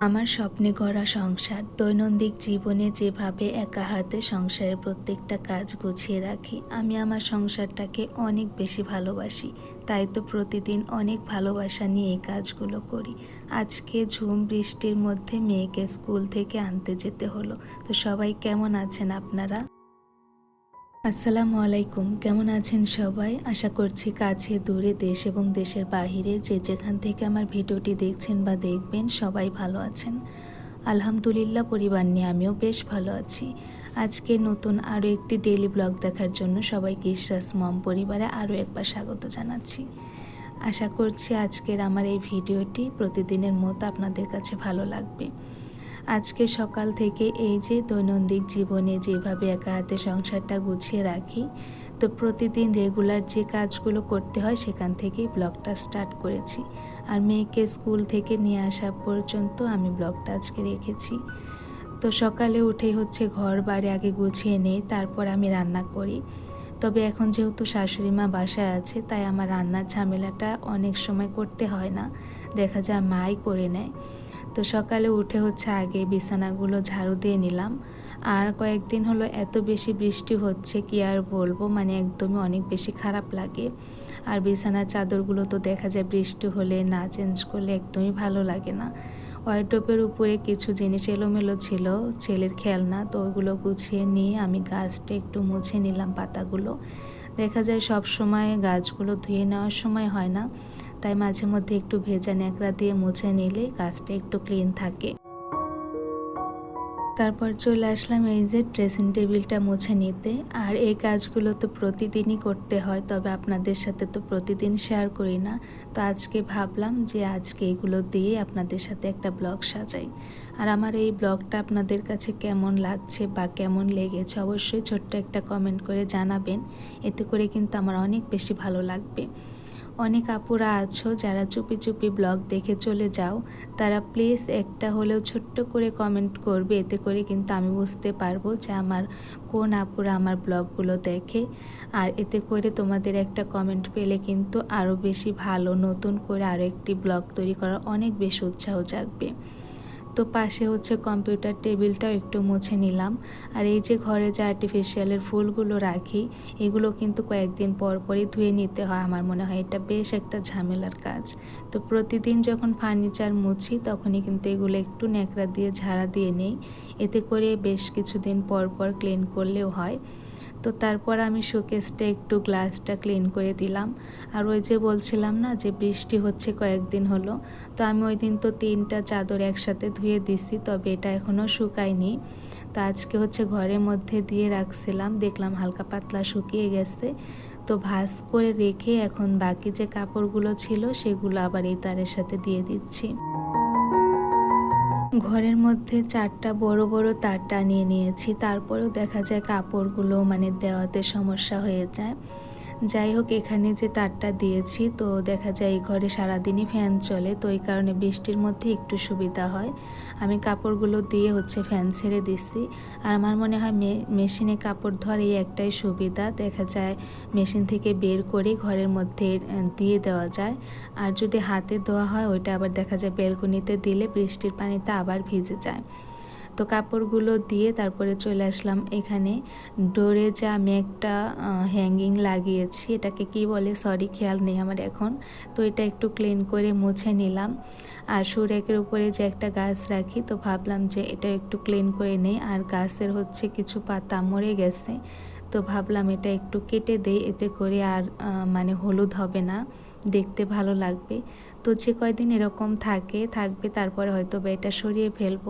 আমার স্বপ্নে গড়া সংসার, দৈনন্দিন জীবনে যেভাবে একা হাতে সংসারের প্রত্যেকটা কাজ গুছিয়ে রাখি, আমি আমার সংসারটাকে অনেক বেশি ভালোবাসি। তাই তো প্রতিদিন অনেক ভালোবাসা নিয়ে এই কাজগুলো করি। আজকে ঝুম বৃষ্টির মধ্যে মেয়েকে স্কুল থেকে আনতে যেতে হলো। তো সবাই কেমন আছেন আপনারা? আসসালামু আলাইকুম। কেমন আছেন সবাই? আশা করছি কাছে, দূরে, দেশ এবং দেশের বাহিরে যে যেখান থেকে আমার ভিডিওটি দেখছেন বা দেখবেন সবাই ভালো আছেন। আলহামদুলিল্লাহ, পরিবার নিয়ে আমিও বেশ ভালো আছি। আজকে নতুন আরও একটি ডেইলি ব্লগ দেখার জন্য সবাইকে ইশরাস মম পরিবারে আরও একবার স্বাগত জানাচ্ছি। আশা করছি আজকের আমার এই ভিডিওটি প্রতিদিনের মতো আপনাদের কাছে ভালো লাগবে। আজকে সকাল থেকে এই যে দৈনন্দিন জীবনে যেভাবে একা হাতে সংসারটা গুছিয়ে রাখি, তো প্রতিদিন রেগুলার যে কাজগুলো করতে হয় সেখান থেকেই ব্লগটা স্টার্ট করেছি। আর মেয়েকে স্কুল থেকে নিয়ে আসা পর্যন্ত আমি ব্লগটা আজকে রেখেছি। তো সকালে উঠেই হচ্ছে ঘর বাড়ি আগে গুছিয়ে নেই, তারপর আমি রান্না করি। তবে এখন যেহেতু শাশুড়ি মা বাসায় আছে, তাই আমার রান্নার ঝামেলাটা অনেক সময় করতে হয় না। দেখা যায় মাই করে নেয়। তো সকালে উঠে হচ্ছে আগে বিছানাগুলো ঝাড়ু দিয়ে নিলাম। আর কয়েকদিন হলো এত বেশি বৃষ্টি হচ্ছে, কি আর বলব? মানে একদমই অনেক বেশি খারাপ লাগে। আর বিছানার চাদরগুলো তো দেখা যায় বৃষ্টি হলে না চেঞ্জ করলে একদমই ভালো লাগে না। ওয়ার্ড্রপের উপরে কিছু জিনিস এলোমেলো ছিল, ছেলের খেলনা, তো ওইগুলো গুছিয়ে নিয়ে আমি গাছটা একটু মুছে নিলাম পাতাগুলো। দেখা যায় সব সময় গাছগুলো ধুয়ে নেওয়ার সময় হয় না। তাই মাঝে মধ্যে একটু ভেজা ন্যাকড়া দিয়ে মুছে নিলে গাছটা একটু ক্লিন থাকে। তারপর চলে আসলাম এই যে ড্রেসিং টেবিলটা মুছে নিতে। আর এই কাজগুলো তো প্রতিদিনই করতে হয়, তবে আপনাদের সাথে তো প্রতিদিন শেয়ার করি না। তো আজকে ভাবলাম যে আজকে এগুলো দিয়ে আপনাদের সাথে একটা ব্লগ সাজাই। আর আমার এই ব্লগটা আপনাদের কাছে কেমন লাগছে বা কেমন লেগেছে অবশ্যই ছোট্ট একটা কমেন্ট করে জানাবেন। এতে করে কিন্তু আমার অনেক বেশি ভালো লাগবে। অনেক আপুরা আছো, যারা চুপি চুপি ব্লগ দেখে চলে যাও। তারা প্লিজ একটা হলেও ছোট্ট করে কমেন্ট করবে, এতে করে কিন্তু আমি বুঝতে পারব যে আমার কোন আপুরা আমার ব্লগগুলো দেখে। আর এতে করে তোমাদের একটা কমেন্ট পেলে কিন্তু আরও বেশি ভালো, নতুন করে আরও একটি ব্লগ তৈরি করার অনেক বেশি উৎসাহ জাগবে। তো পাশে হচ্ছে কম্পিউটার টেবিলটাও একটু মুছে নিলাম। আর এই যে ঘরে যে আর্টিফিশিয়ালের ফুলগুলো রাখি, এগুলো কিন্তু কয়েকদিন পর পরই ধুয়ে নিতে হয় আমার মনে হয়। এটা বেশ একটা ঝামেলার কাজ। তো প্রতিদিন যখন ফার্নিচার মুছি, তখনই কিন্তু এগুলো একটু ন্যাকড়া দিয়ে ঝাড়া দিয়ে নেই। এতে করে বেশ কিছুদিন পর পর ক্লিন করলেও হয়। তো তারপর আমি শোকেসটা একটু গ্লাসটা ক্লিন করে দিলাম। আর ওই যে বলছিলাম না যে বৃষ্টি হচ্ছে কয়েকদিন হলো, তো আমি ওই দিন তো তিনটা চাদর একসাথে ধুয়ে দিছি, তবে এটা এখনও শুকায়নি। তো আজকে হচ্ছে ঘরের মধ্যে দিয়ে রাখছিলাম, দেখলাম হালকা পাতলা শুকিয়ে গেছে। তো ভাস করে রেখে এখন বাকি যে কাপড়গুলো ছিল সেগুলো আবার এই তারের সাথে দিয়ে দিচ্ছি। ঘরের মধ্যে চারটা বড় বড় তার টানিয়ে নিয়েছি, তারপরেও দেখা যায় কাপড়গুলো মানে দেওয়াতে সমস্যা হয়ে যায়। যাই হোক এখানে যে তারটা দিয়েছি, তো দেখা যায় এই ঘরে সারাদিনই ফ্যান চলে, তো এই কারণে বৃষ্টির মধ্যে একটু সুবিধা হয়। আমি কাপড়গুলো দিয়ে হচ্ছে ফ্যান ছেড়ে দিছি। আর আমার মনে হয় মেশিনে কাপড় ধোয়ার এই একটাই সুবিধা, দেখা যায় মেশিন থেকে বের করে ঘরের মধ্যে দিয়ে দেওয়া যায়। আর যদি হাতে ধোয়া হয়, ওইটা আবার দেখা যায় বেলকনিতে দিলে বৃষ্টির পানিতে আবার ভিজে যায়। তো কাপড়গুলো দিয়ে তারপরে চলে আসলাম এখানে। ডোরে যে আমি একটা হ্যাঙ্গিং লাগিয়েছি, এটাকে কি বলে? সরি খেয়াল নেই আমার এখন। তো এটা একটু ক্লিন করে মুছে নিলাম। আর সুরেকের উপরে যে একটা গাছ রাখি, তো ভাবলাম যে এটা একটু ক্লিন করে নেই। আর গাছের হচ্ছে কিছু পাতা মরে গেছে। তো ভাবলাম এটা একটু কেটে দেই, এতে করে আর মানে হলুদ হবে না। দেখতে ভালো লাগবে। তো যে কয়দিন এরকম থাকে, থাকবে, তারপরে হয়তো বা এটা সরিয়ে ফেলব।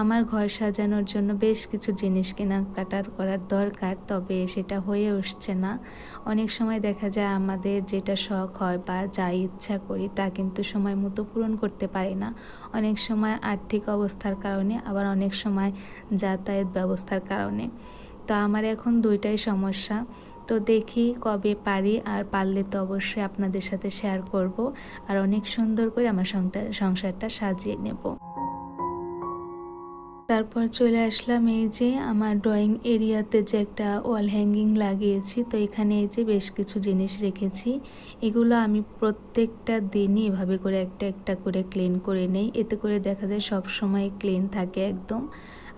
আমার ঘর সাজানোর জন্য বেশ কিছু জিনিস কেনাকাটা করার দরকার, তবে সেটা হয়ে উঠছে না। অনেক সময় দেখা যায় আমাদের যেটা শখ হয় বা যা ইচ্ছা করি তা কিন্তু সময় মতো পূরণ করতে পারি না। অনেক সময় আর্থিক অবস্থার কারণে, আবার অনেক সময় যাতায়াত ব্যবস্থার কারণে। তো আমার এখন দুইটাই সমস্যা। তো দেখি কবে পারি, আর পারলে তো অবশ্যই আপনাদের সাথে শেয়ার করব, আর অনেক সুন্দর করে আমার সংসারটা সাজিয়ে নেব। তারপর চলে আসলাম এই যে আমার ড্রয়িং এরিয়াতে যে একটা ওয়াল হ্যাঙ্গিং লাগিয়েছি, তো এখানে এই যে বেশ কিছু জিনিস রেখেছি। এগুলো আমি প্রত্যেকটা দিনই এভাবে করে একটা একটা করে ক্লিন করে নেই। এতে করে দেখা যায় সব সময় ক্লিন থাকে একদম।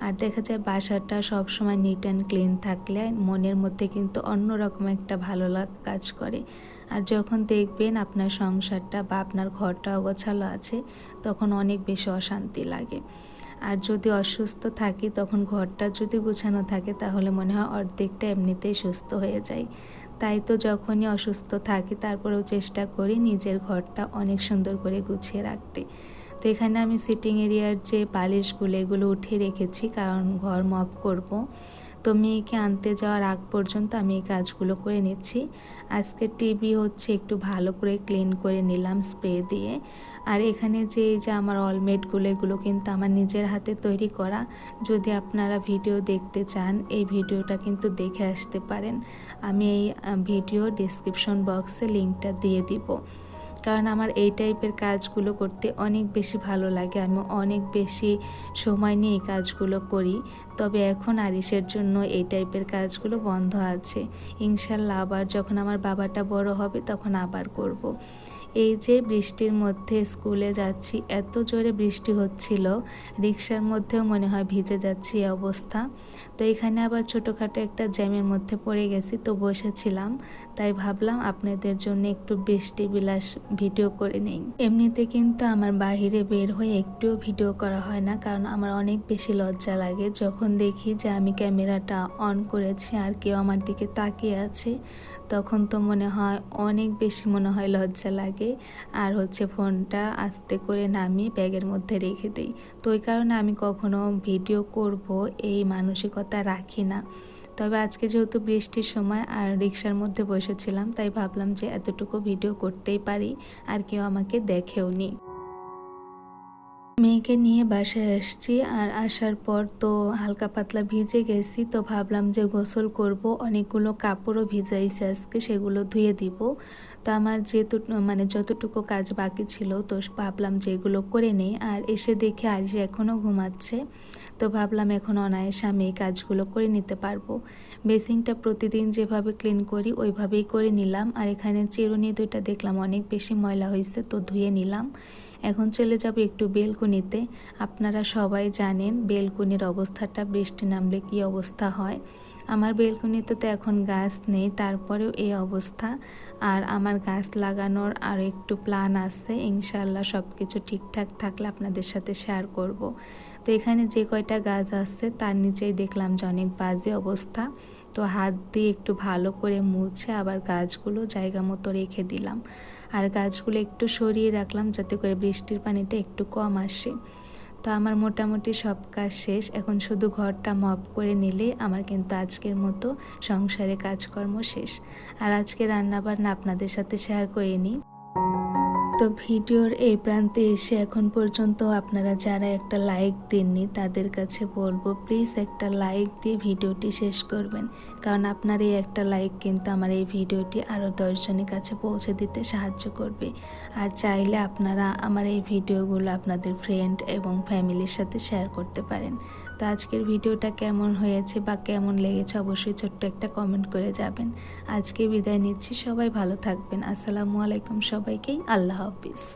আর দেখা যায় বাসাটা সব সময় নিট অ্যান্ড ক্লিন থাকলে মনের মধ্যে কিন্তু অন্যরকম একটা ভালো লাগা কাজ করে। আর যখন দেখবেন আপনার সংসারটা বা আপনার ঘরটা অগোছালো আছে, তখন অনেক বেশি অশান্তি লাগে। আর যদি অসুস্থ থাকি, তখন ঘরটা যদি গুছানো থাকে, তাহলে মনে হয় অর্ধেকটা এমনিতেই সুস্থ হয়ে যায়। তাই তো যখনই অসুস্থ থাকি, তারপরেও চেষ্টা করি নিজের ঘরটা অনেক সুন্দর করে গুছিয়ে রাখতে। তো এখানে আমি সিটিং এরিয়ার যে বালিশগুলো, এগুলো উঠিয়ে রেখেছি, কারণ ঘর মপ করব। তো মেয়েকে আনতে যাওয়ার আগ পর্যন্ত আমি এই কাজগুলো করে নিচ্ছি। আজকে টিভি হচ্ছে একটু ভালো করে ক্লিন করে নিলাম স্প্রে দিয়ে। আর এখানে যে, এই যে আমার অলমেটগুলো এগুলো কিন্তু আমার নিজের হাতে তৈরি করা। যদি আপনারা ভিডিও দেখতে চান, এই ভিডিওটা কিন্তু দেখে আসতে পারেন। আমি এই ভিডিও ডিসক্রিপশন বক্সে লিঙ্কটা দিয়ে দিব। কারণ আমার এই টাইপের কাজগুলো করতে অনেক বেশি ভালো লাগে। আমি অনেক বেশি সময় নিয়ে এই কাজগুলো করি। তবে এখন আরিসের জন্য এই টাইপের কাজগুলো বন্ধ আছে। ইনশাল্লাহ আবার যখন আমার বাবাটা বড় হবে তখন আবার করব। এই যে বৃষ্টির মধ্যে স্কুলে যাচ্ছি, এত জোরে বৃষ্টি হচ্ছিল, রিক্সার মধ্যেও মনে হয় ভিজে যাচ্ছি এই অবস্থা। তো এখানে আবার ছোটোখাটো একটা জ্যামের মধ্যে পড়ে গেছি, তো বসেছিলাম। তাই ভাবলাম আপনাদের জন্য একটু বৃষ্টি বিলাস ভিডিও করে নেই। এমনিতে কিন্তু আমার বাহিরে বের হয়ে একটুও ভিডিও করা হয় না, কারণ আমার অনেক বেশি লজ্জা লাগে। যখন দেখি যে আমি ক্যামেরাটা অন করেছি আর কেউ আমার দিকে তাকিয়ে আছে তখন তো মনে হয় অনেক বেশি মনে হয় লজ্জা লাগে। আর হচ্ছে ফোনটা আস্তে করে নামিয়ে ব্যাগের মধ্যে রেখে দিই। তো ওই কারণে আমি কখনো ভিডিও করব এই মানসিকতা রাখি না। তবে আজকে যেহেতু বৃষ্টির সময় আর রিক্সার মধ্যে বসেছিলাম, তাই ভাবলাম যে এতটুকু ভিডিও করতেই পারি। আর কেউ আমাকে দেখেও নি মেয়েকে নিয়ে বাসায় আসছি আর আসার পর তো হালকা পাতলা ভিজে গেছি, তো ভাবলাম যে গোসল করব। অনেকগুলো কাপড়ও ভিজাইছে আজকে, সেগুলো ধুয়ে দিব। তো আমার যেহেতু মানে যতটুকু কাজ বাকি ছিল, তো ভাবলাম যে এগুলো করে নেই। আর এসে দেখে আরিস এখনও ঘুমাচ্ছে, তো ভাবলাম এখন অনায়াসে আমি এই কাজগুলো করে নিতে পারব। বেসিংটা প্রতিদিন যেভাবে ক্লিন করি, ওইভাবেই করে নিলাম। আর এখানে চিরুনি দুইটা দেখলাম, অনেক বেশি ময়লা হয়েছে, তো ধুয়ে নিলাম। এখন চলে যাব একটু বেলকুনিতে। আপনারা সবাই জানেন বেলকুনির অবস্থাটা, বৃষ্টি নামলে কি অবস্থা হয়। আমার বেলকুনিতে তো এখন গাছ নেই, তারপরেও এই অবস্থা। আর আমার গাছ লাগানোর আর একটু প্ল্যান আছে ইনশাল্লাহ সব কিছু ঠিকঠাক থাকলে আপনাদের সাথে শেয়ার করব। তো এখানে যে কয়টা গাছ আসছে তার নিচেই দেখলাম যে অনেক বাজে অবস্থা। তো হাত দিয়ে একটু ভালো করে মুছে আবার গাছগুলো জায়গা মতো রেখে দিলাম। আর গাছগুলো একটু সরিয়ে রাখলাম যাতে করে বৃষ্টির পানিটা একটু কম আসে। তো আমার মোটামুটি সব কাজ শেষ। এখন শুধু ঘরটা মপ করে নিলে আমার কিন্তু আজকের মতো সংসারে কাজকর্ম শেষ। আর আজকে রান্নাবান্না আপনাদের সাথে শেয়ার করে নিই। তো ভিডিওর এই প্রান্তে এসে এখন পর্যন্ত আপনারা যারা একটা লাইক দেননি তাদের কাছে বলব প্লিজ একটা লাইক দিয়ে ভিডিওটি শেষ করবেন। কারণ আপনার এই একটা লাইক কিন্তু আমার এই ভিডিওটি আরও দশজনের কাছে পৌঁছে দিতে সাহায্য করবে। আর চাইলে আপনারা আমার এই ভিডিওগুলো আপনাদের ফ্রেন্ড এবং ফ্যামিলির সাথে শেয়ার করতে পারেন। তো আজকের ভিডিওটা কেমন হয়েছে বা কেমন লেগেছে অবশ্যই ছোট্ট একটা কমেন্ট করে যাবেন। আজকে বিদায় নিচ্ছি, সবাই ভালো থাকবেন। আসসালামু আলাইকুম সবাইকেই, আল্লাহ হাফিজ।